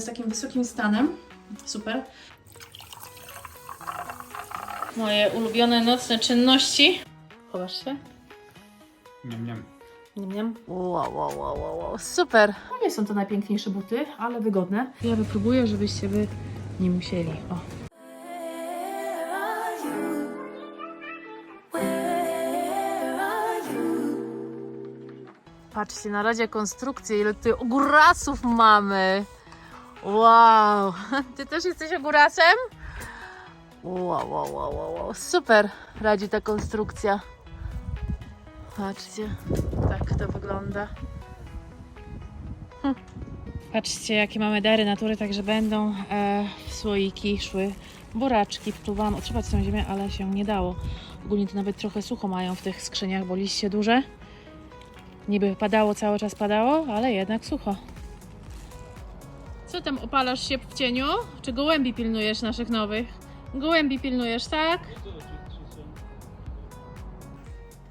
z takim wysokim stanem. Super. Moje ulubione nocne czynności. Chowasz się? Nie, nie. Nie wiem. Wow, wow, wow, wow, wow. Super. No nie są to najpiękniejsze buty, ale wygodne. Ja wypróbuję, żebyście wy nie musieli. O. Patrzcie, na razie konstrukcji, ile tutaj ogórasów mamy. Wow. Ty też jesteś ogórasem? Wow, wow, wow, wow, wow. Super radzi ta konstrukcja. Patrzcie, tak to wygląda. Hm. Patrzcie, jakie mamy dary natury, także będą e, w słoiki szły buraczki. Próbowałam otrzymać tą ziemię, ale się nie dało. Ogólnie to nawet trochę sucho mają w tych skrzyniach, bo liście duże. Niby padało, cały czas padało, ale jednak sucho. Co tam opalasz się w cieniu? Czy gołębi pilnujesz naszych nowych? Gołębi pilnujesz, tak?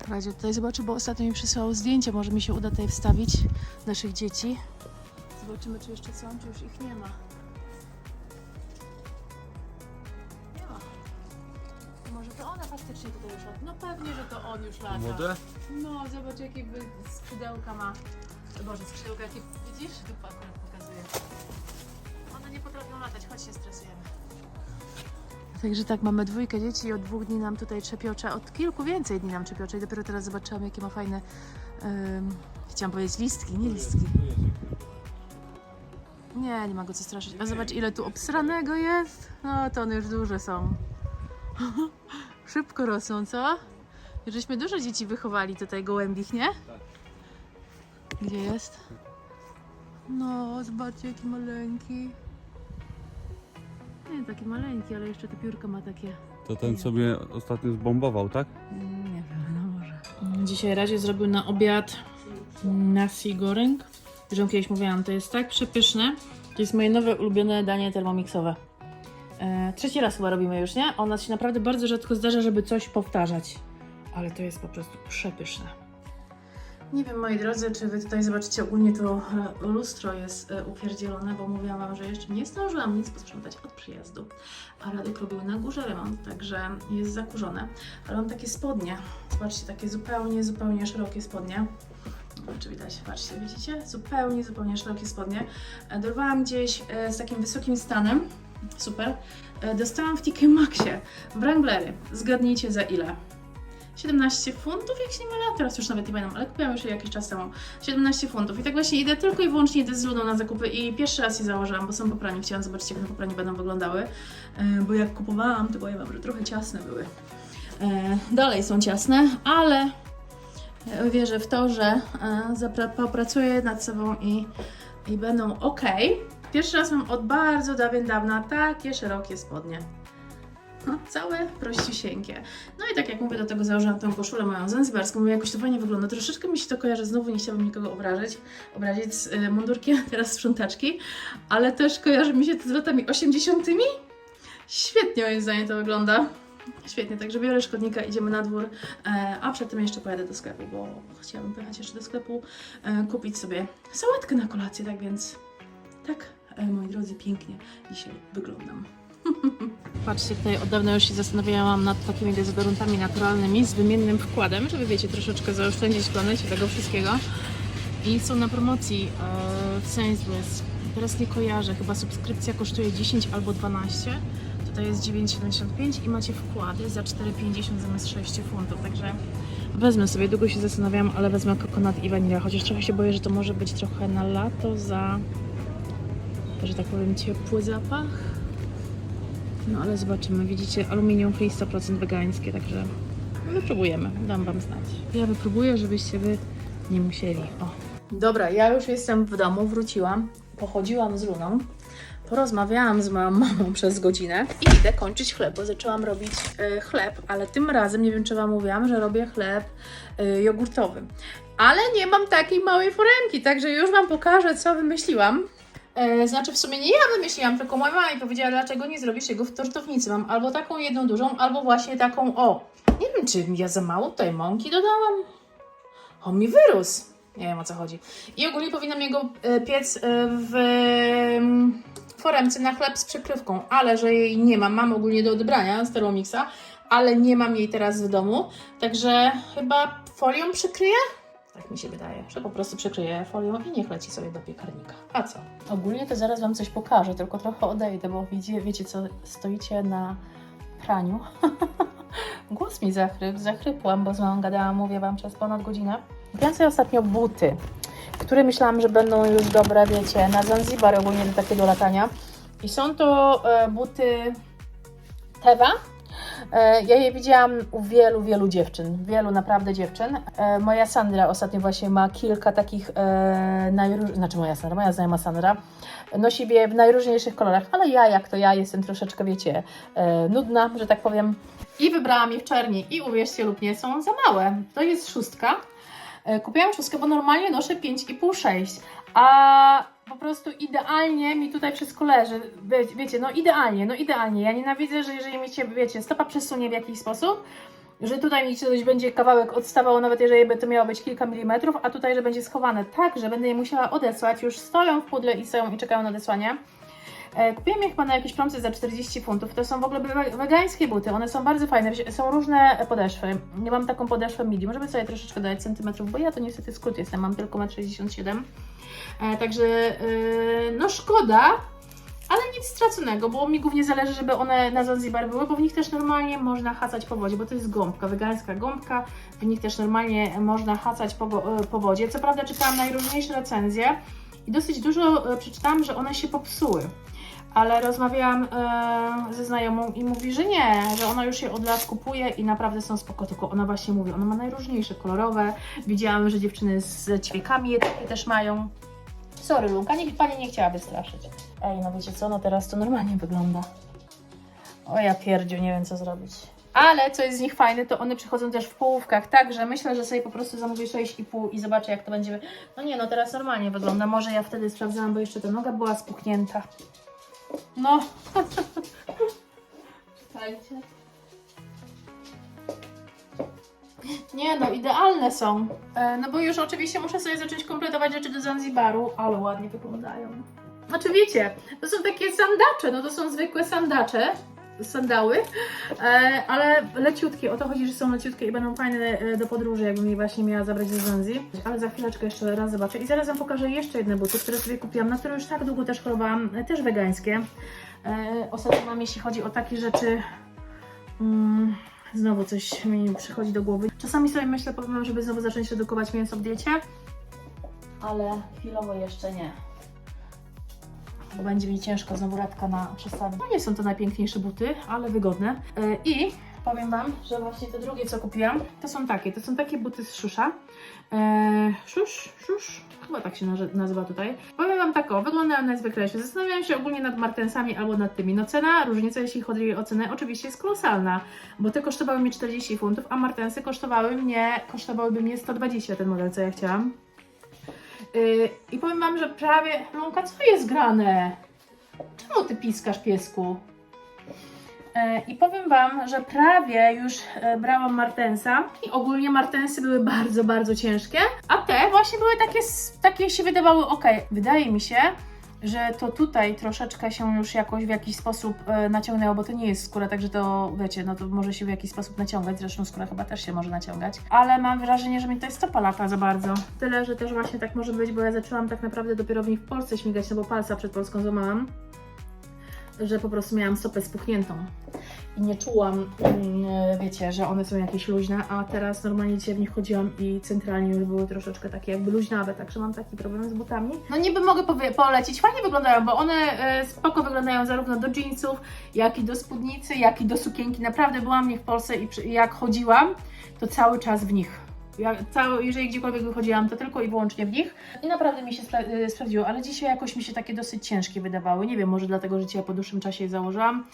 Radzie tutaj zobaczę, bo ostatnio mi przysłał zdjęcie, może mi się uda tutaj wstawić naszych dzieci. Zobaczymy, czy jeszcze są, czy już ich nie ma. Nie ma. Może to ona faktycznie tutaj już lata. No pewnie, że to on już lata. Młode? No, zobacz jakie by skrzydełka ma. Boże, skrzydełka jakie, widzisz? Dupa akurat pokazuje. One nie potrafią latać, chodź się stresujemy. Także tak, mamy dwójkę dzieci i od dwóch dni nam tutaj trzepiocze, od kilku więcej dni nam trzepiocze i dopiero teraz zobaczyłam jakie ma fajne, ym, chciałam powiedzieć listki, nie listki. Nie, nie ma go co straszyć. A zobacz ile tu obsranego jest. No to one już duże są. Szybko rosną, co? Już żeśmy dużo dzieci wychowali tutaj gołębich, nie? Gdzie jest? No, zobaczcie jaki maleńki. Nie, taki maleńki, ale jeszcze te piórka ma takie. To ten sobie ostatnio zbombował, tak? Nie wiem, no może. Dzisiaj Razie zrobił na obiad nasi goreng. Już kiedyś mówiłam, to jest tak przepyszne. To jest moje nowe ulubione danie termomiksowe. E, trzeci raz chyba robimy już, nie? U nas się naprawdę bardzo rzadko zdarza, żeby coś powtarzać. Ale to jest po prostu przepyszne. Nie wiem, moi drodzy, czy wy tutaj zobaczycie, ogólnie to e, lustro jest e, upierdzielone, bo mówiłam wam, że jeszcze nie zdążyłam nic posprzątać od przyjazdu. A Radek robił na górze remont, także jest zakurzone. Ale mam takie spodnie. Zobaczcie, takie zupełnie, zupełnie szerokie spodnie. Czy widać? Patrzcie, widzicie? Zupełnie, zupełnie szerokie spodnie. E, Dorwałam gdzieś z takim wysokim stanem. Super. Dostałam w TK Maxie Wranglery. Zgadnijcie za ile? 17 funtów, jak się nie mylę, teraz już nawet nie pamiętam, ale kupiłam już je jakiś czas temu. 17 funtów. I tak właśnie idę tylko i wyłącznie idę z Luną na zakupy i pierwszy raz je założyłam, bo są po praniu. Chciałam zobaczyć, jak na popraniu będą wyglądały. E, Bo jak kupowałam, to powiem wam, że trochę ciasne były. E, Dalej są ciasne, ale e, wierzę w to, że e, popracuję nad sobą i, i będą ok. Pierwszy raz mam od bardzo dawien dawna takie szerokie spodnie. No, całe prościusieńkie. No i tak jak mówię, do tego założyłam tą koszulę moją zanzibarską, mówię, jakoś to fajnie wygląda. Troszeczkę mi się to kojarzy, znowu nie chciałabym nikogo obrazić, obrazić z y, mundurkiem teraz sprzątaczki, ale też kojarzy mi się to z latami 80. Świetnie moim zdaniem to wygląda. Świetnie, także biorę szkodnika, idziemy na dwór, e, a przedtem jeszcze pojadę do sklepu, bo chciałabym pojechać jeszcze do sklepu, e, kupić sobie sałatkę na kolację, tak więc tak, e, moi drodzy, pięknie dzisiaj wyglądam. Patrzcie, tutaj od dawna już się zastanawiałam nad takimi dezodorantami naturalnymi z wymiennym wkładem, żeby wiecie, troszeczkę zaoszczędzić w planecie tego wszystkiego. I są na promocji e, w Sainsbury's. Teraz nie kojarzę, chyba subskrypcja kosztuje 10 albo 12. Tutaj jest 9,75 i macie wkłady za 4,50 zamiast 6 funtów, także wezmę sobie, długo się zastanawiam, ale wezmę kokonat i wanilę, chociaż trochę się boję, że to może być trochę na lato za, że tak powiem, ciepły zapach. No ale zobaczymy. Widzicie, aluminium free 100% wegańskie, także wypróbujemy. Dam Wam znać. Ja wypróbuję, żebyście Wy nie musieli. O. Dobra, ja już jestem w domu, wróciłam. Pochodziłam z Luną. Porozmawiałam z moją mamą przez godzinę i idę kończyć chleb, bo zaczęłam robić e, chleb, ale tym razem, nie wiem czy Wam mówiłam, że robię chleb e, jogurtowy. Ale nie mam takiej małej foremki, także już Wam pokażę, co wymyśliłam. E, znaczy w sumie nie ja wymyśliłam, tylko moja mama mi powiedziała, dlaczego nie zrobisz jego w tortownicy. Mam albo taką jedną dużą, albo właśnie taką o. Nie wiem, czy ja za mało tutaj mąki dodałam. On mi wyrósł. Nie wiem o co chodzi. I ogólnie powinnam jego e, piec e, w, em, foremce na chleb z przykrywką, ale że jej nie mam, mam ogólnie do odebrania z Thermomixa, ale nie mam jej teraz w domu, także chyba folią przykryję? Tak mi się wydaje, że po prostu przykryję folią i niech leci sobie do piekarnika. A co? Ogólnie to zaraz Wam coś pokażę, tylko trochę odejdę, bo wiecie, wiecie co, stoicie na praniu. Głos mi zachryp, zachrypłam, bo z mamą gadałam, mówię Wam, przez ponad godzinę. Kupiłam ostatnio buty, które myślałam, że będą już dobre, wiecie, na Zanzibar ogólnie do takiego latania. I są to e, buty Teva. E, ja je widziałam u wielu, wielu dziewczyn, wielu naprawdę dziewczyn. E, moja Sandra ostatnio właśnie ma kilka takich, e, najróż... znaczy moja Sandra, moja znajoma Sandra, nosi je w najróżniejszych kolorach, ale ja, jak to ja, jestem troszeczkę, wiecie, nudna, że tak powiem. I wybrałam je w czerni i uwierzcie lub nie, są za małe. To jest szóstka. Kupiłam szóstkę, bo normalnie noszę 5,5-6, a po prostu idealnie mi tutaj wszystko leży. Wie, wiecie, no idealnie, no idealnie. Ja nienawidzę, że jeżeli mi się, wiecie, stopa przesunie w jakiś sposób, że tutaj mi coś będzie kawałek odstawał, nawet jeżeli by to miało być kilka milimetrów, a tutaj, że będzie schowane tak, że będę je musiała odesłać, już stoją w pudle i stoją i czekają na odesłanie. E, Kupiłam je chyba na jakiejś promce za 40 funtów. To są w ogóle we- wegańskie buty. One są bardzo fajne. Są różne podeszwy. Nie mam taką podeszwę medium, żeby sobie troszeczkę dodać centymetrów, bo ja to niestety skrót jestem. Mam tylko 1,67 m. E, Także yy, no szkoda, ale nic straconego, bo mi głównie zależy, żeby one na Zanzibar były, bo w nich też normalnie można hacać po wodzie, bo to jest gąbka, wegańska gąbka. W nich też normalnie można hacać po, e, po wodzie. Co prawda czytałam najróżniejsze recenzje i dosyć dużo e, przeczytałam, że one się popsuły ale rozmawiałam e, ze znajomą i mówi, że nie, że ona już je od lat kupuje i naprawdę są spoko, tylko ona właśnie mówi, ona ma najróżniejsze, kolorowe. Widziałam, że dziewczyny z ćwiekami je takie też mają. Sorry, Lunka, niech Pani nie chciała wystraszyć. Ej, no wiecie co, no teraz to normalnie wygląda. O ja pierdziu, nie wiem co zrobić. Ale co jest z nich fajne, to one przychodzą też w połówkach, także myślę, że sobie po prostu zamówię 6,5 i zobaczę jak to będzie. No nie, no teraz normalnie wygląda. Może ja wtedy sprawdzałam, bo jeszcze ta noga była spuchnięta. No. Czekajcie. Nie no, idealne są. E, no bo już oczywiście muszę sobie zacząć kompletować rzeczy do Zanzibaru, ale ładnie wyglądają. Znaczy wiecie, to są takie sandacze, no to są zwykłe sandacze, sandały, e, ale leciutkie. O to chodzi, że są leciutkie i będą fajne e, do podróży, jakbym je właśnie miała zabrać do Zanzi. Ale za chwileczkę jeszcze raz zobaczę. I zaraz Wam pokażę jeszcze jedne buty, które sobie kupiłam, na które już tak długo też chorowałam, e, też wegańskie. Ostatnio mam, jeśli chodzi o takie rzeczy, mm, znowu coś mi przychodzi do głowy. Czasami sobie myślę, powiem, żeby znowu zacząć redukować mięso w diecie, ale chwilowo jeszcze nie bo będzie mi ciężko znowu radka na przestawie. No nie są to najpiękniejsze buty, ale wygodne. Yy, I powiem Wam, że właśnie te drugie, co kupiłam, to są takie. To są takie buty z szusza. Yy, szusz, szusz, chyba tak się nazy- nazywa tutaj. Powiem Wam tak, o, wyglądają najzwyklejsze. Się ogólnie nad Martensami albo nad tymi. No cena, różnica jeśli chodzi o cenę, oczywiście jest kolosalna, bo te kosztowały mnie 40 funtów, a Martensy kosztowały mnie, kosztowałyby mnie 120 ten model, co ja chciałam. Yy, I powiem Wam, że prawie. Lunka, co jest grane? Czemu ty piskasz, piesku? Yy, I powiem Wam, że prawie już e, brałam Martensa i ogólnie Martensy były bardzo, bardzo ciężkie, a te właśnie były takie, takie się wydawały ok. Wydaje mi się, że to tutaj troszeczkę się już jakoś w jakiś sposób e, naciągnęło, bo to nie jest skóra, także to wiecie, no to może się w jakiś sposób naciągać, zresztą skóra chyba też się może naciągać, ale mam wrażenie, że mi jest stopa lata za bardzo. Tyle, że też właśnie tak może być, bo ja zaczęłam tak naprawdę dopiero w nich w Polsce śmigać, no bo palca przed Polską złamałam, że po prostu miałam stopę spuchniętą i nie czułam, mm, wiecie, że one są jakieś luźne, a teraz normalnie dzisiaj w nich chodziłam i centralnie już były troszeczkę takie jakby luźnawe, także mam taki problem z butami. No niby mogę polecić, fajnie wyglądają, bo one e, spoko wyglądają zarówno do jeansów, jak i do spódnicy, jak i do sukienki. Naprawdę byłam w nich w Polsce i jak chodziłam, to cały czas w nich. Ja cały, jeżeli gdziekolwiek wychodziłam, to tylko i wyłącznie w nich. I naprawdę mi się spra- y, sprawdziło, ale dzisiaj jakoś mi się takie dosyć ciężkie wydawały. Nie wiem, może dlatego, że dzisiaj po dłuższym czasie je założyłam.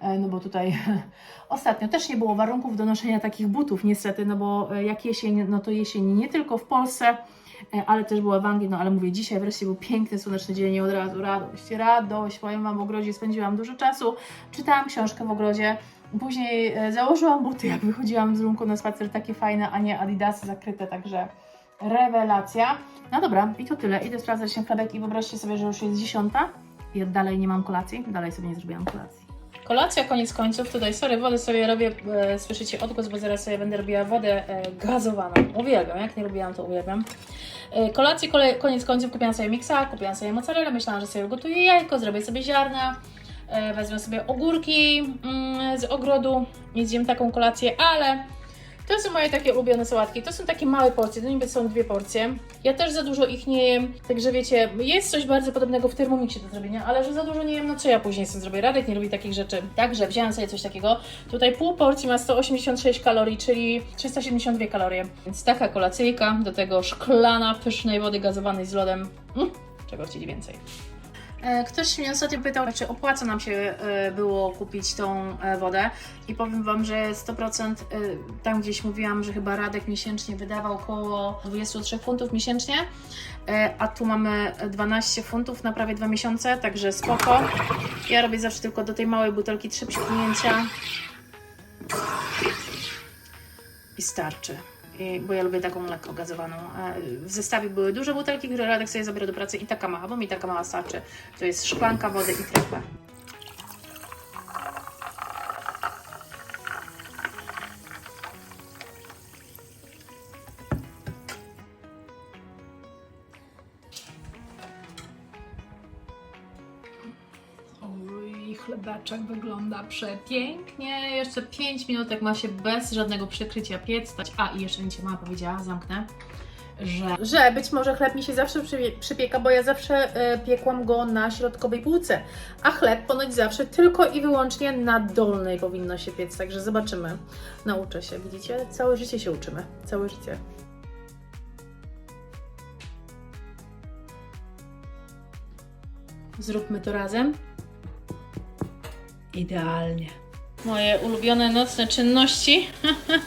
E, No bo tutaj ostatnio też nie było warunków do noszenia takich butów, niestety, no bo e, jak jesień, no to jesień nie tylko w Polsce, e, ale też była w Anglii, no ale mówię, dzisiaj wreszcie był piękny, słoneczny dzień i od razu radość, radość. Powiem Wam, w ogrodzie spędziłam dużo czasu, czytałam książkę w ogrodzie, później e, założyłam buty, jak wychodziłam z lunku na spacer, takie fajne, a nie adidasy zakryte, także rewelacja. No dobra, i to tyle. Idę sprawdzać ten chlebek i wyobraźcie sobie, że już jest dziesiąta ja dalej nie mam kolacji, dalej sobie nie zrobiłam kolacji. Kolacja, koniec końców. Tutaj, sorry, wodę sobie robię, e, słyszycie odgłos, bo zaraz sobie będę robiła wodę e, gazowaną. Uwielbiam, jak nie robiłam, to uwielbiam. E, kole, koniec końców kupiłam sobie miksa, kupiłam sobie mozzarella, myślałam, że sobie ugotuję jajko, zrobię sobie ziarna, wezmę sobie ogórki mm, z ogrodu i zjem taką kolację, ale to są moje takie ulubione sałatki. To są takie małe porcje, to niby są dwie porcje. Ja też za dużo ich nie jem, także wiecie, jest coś bardzo podobnego w Thermomixie do zrobienia, ale że za dużo nie jem, no co ja później sobie zrobię? Radek nie lubi takich rzeczy. Także wzięłam sobie coś takiego. Tutaj pół porcji ma 186 kalorii, czyli 372 kalorie. Więc taka kolacyjka, do tego szklana pysznej wody gazowanej z lodem. Mm, czego chcieli więcej? E, Ktoś mnie ostatnio pytał, czy opłaca nam się e, było kupić tą e, wodę i powiem Wam, że 100% e, tam gdzieś mówiłam, że chyba Radek miesięcznie wydawał około 23 funtów miesięcznie, a tu mamy 12 funtów na prawie 2 miesiące, także spoko. Ja robię zawsze tylko do tej małej butelki 3 przypomnięcia i starczy. I- Bo ja lubię taką lekko gazowaną. W zestawie były duże butelki, które Radek sobie zabiera do pracy i taka mała, bo mi taka mała starczy. To jest szklanka wody i trefa. Chlebeczek wygląda przepięknie. Jeszcze 5 minutek ma się bez żadnego przykrycia piec. A i jeszcze mi cię mama powiedziała, zamknę, że, że być może chleb mi się zawsze przypie- przypieka, bo ja zawsze e, piekłam go na środkowej półce, a chleb ponoć zawsze tylko i wyłącznie na dolnej powinno się piec, także zobaczymy. Nauczę się, widzicie? Całe życie się uczymy, całe życie. Zróbmy to razem. Idealnie. Moje ulubione nocne czynności,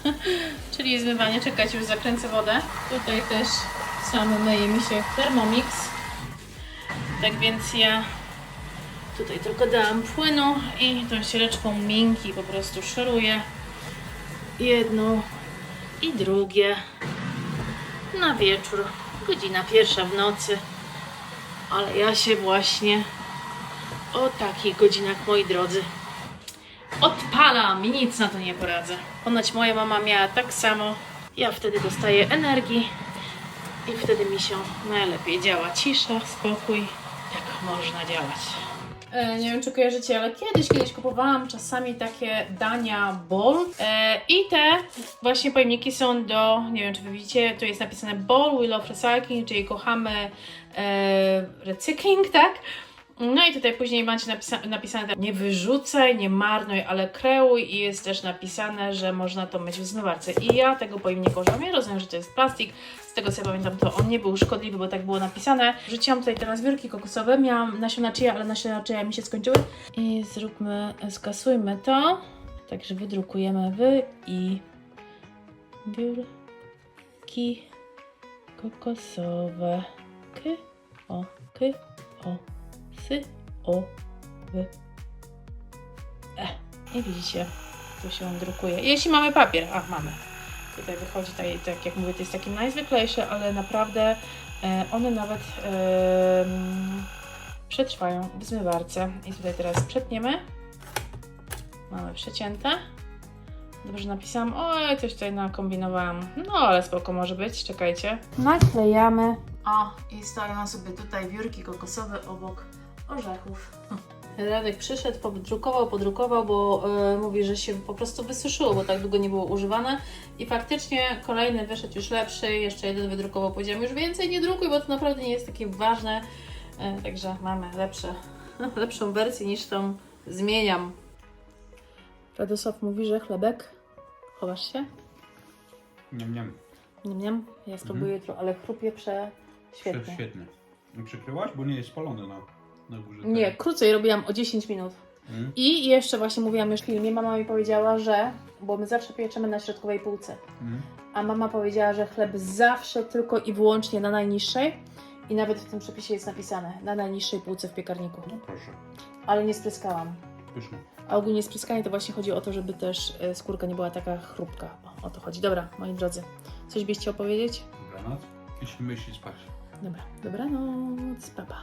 czyli zmywanie. Czekać, już zakręcę wodę. Tutaj też sam myje mi się Thermomix. Tak więc ja tutaj tylko dałam płynu i tą ściereczką minki po prostu szoruję jedno i drugie na wieczór. Godzina pierwsza w nocy. Ale ja się właśnie o takich godzinach, moi drodzy, odpalam i nic na to nie poradzę. Ponoć moja mama miała tak samo. Ja wtedy dostaję energii i wtedy mi się najlepiej działa. Cisza, spokój. Tak można działać. E, nie wiem, czy kojarzycie, ale kiedyś, kiedyś kupowałam czasami takie dania bowl e, i te właśnie pojemniki są do, nie wiem, czy wy widzicie, tu jest napisane bowl, we love recycling, czyli kochamy e, recykling, tak? No i tutaj później macie napisa- napisane nie wyrzucaj, nie marnuj, ale kreuj i jest też napisane, że można to myć w zmywarce. I ja tego pojemnika używam. Ja rozumiem, że to jest plastik, z tego co ja pamiętam, to on nie był szkodliwy, bo tak było napisane. Wrzuciłam tutaj teraz wiórki kokosowe, miałam nasiona chia, ale nasiona chia mi się skończyły. I zróbmy, skasujmy to. Także wydrukujemy wy i wiórki kokosowe. K, o, k, o, sy, o, wy. E, i widzicie, tu się drukuje. Jeśli mamy papier, a mamy. Tutaj wychodzi, tak, tak jak mówię, to jest taki najzwyklejszy, ale naprawdę e, one nawet e, przetrwają w zmywarce. I tutaj teraz przetniemy. Mamy przecięte. Dobrze napisałam. Oj, coś tutaj nakombinowałam. No, ale spoko może być. Czekajcie. Naklejamy. O, i stoją sobie tutaj wiórki kokosowe obok orzechów. Radek przyszedł, podrukował, podrukował, bo e, mówi, że się po prostu wysuszyło, bo tak długo nie było używane. I faktycznie kolejny wyszedł już lepszy, jeszcze jeden wydrukował. Powiedziałam, już więcej nie drukuj, bo to naprawdę nie jest takie ważne. E, także mamy lepsze, lepszą wersję niż tą zmieniam. Radosław mówi, że chlebek. Chowasz się? Nie, nie. Nie wiem, ja spróbuję jutro, ale chrupie prze... Świetnie. Świetnie. Przykryłaś, bo nie jest spalony na, na górze. Nie, krócej robiłam o 10 minut. Mm. I jeszcze właśnie mówiłam już w filmie, mama mi powiedziała, że, bo my zawsze pieczemy na środkowej półce, Mm. a mama powiedziała, że chleb zawsze tylko i wyłącznie na najniższej i nawet w tym przepisie jest napisane, na najniższej półce w piekarniku. No proszę. Ale nie spryskałam. Pyszne. A ogólnie spryskanie to właśnie chodzi o to, żeby też e, skórka nie była taka chrupka. O, o to chodzi. Dobra, moi drodzy, coś byście opowiedzieć? Dobranoc. Jeśli myśli spać. Dobra, dobranoc, papa.